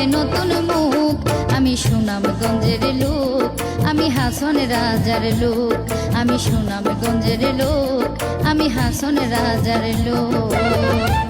হবে নতুন মুখ। আমি সুনামগঞ্জের লোক, আমি হাসন রাজার লোক। আমি সুনামগঞ্জের লোক, আমি হাসন রাজার লোক।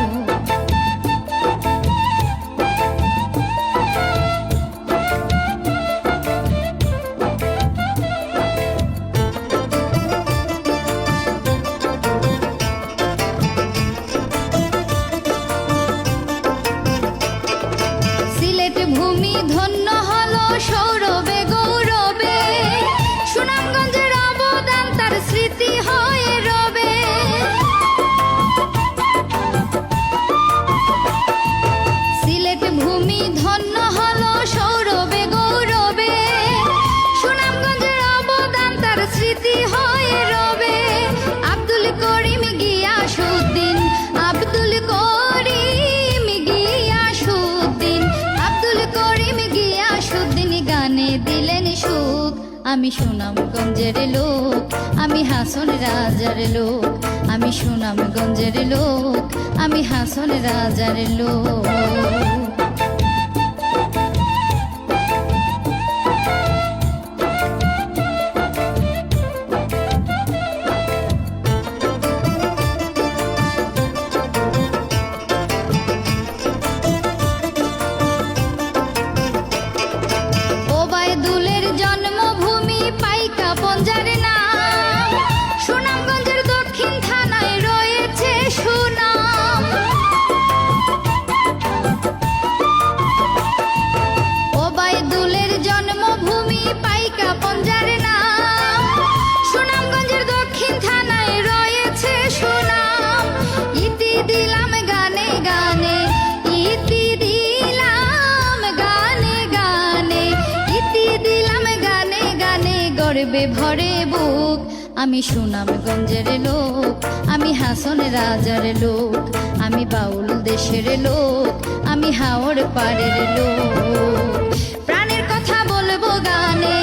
সিলেট ভূমি ধন্য হলো সৌরভে দিলেন সুখ, আমি সুনামগঞ্জের লোক, আমি হাসন রাজার লোক, আমি সুনামগঞ্জের লোক, আমি হাসন রাজার লোক। থানায় রয়েছে ইতি দিলাম গানে গানে, ইতি দিলাম গানে গানে, ইতি দিলাম গানে গানে, গর্বে ভরে বুক। আমি সুনামগঞ্জের লোক, আমি হাসন রাজার লোক, আমি বাউল দেশের লোক, আমি হাওড় পাড়ের লোক। জানে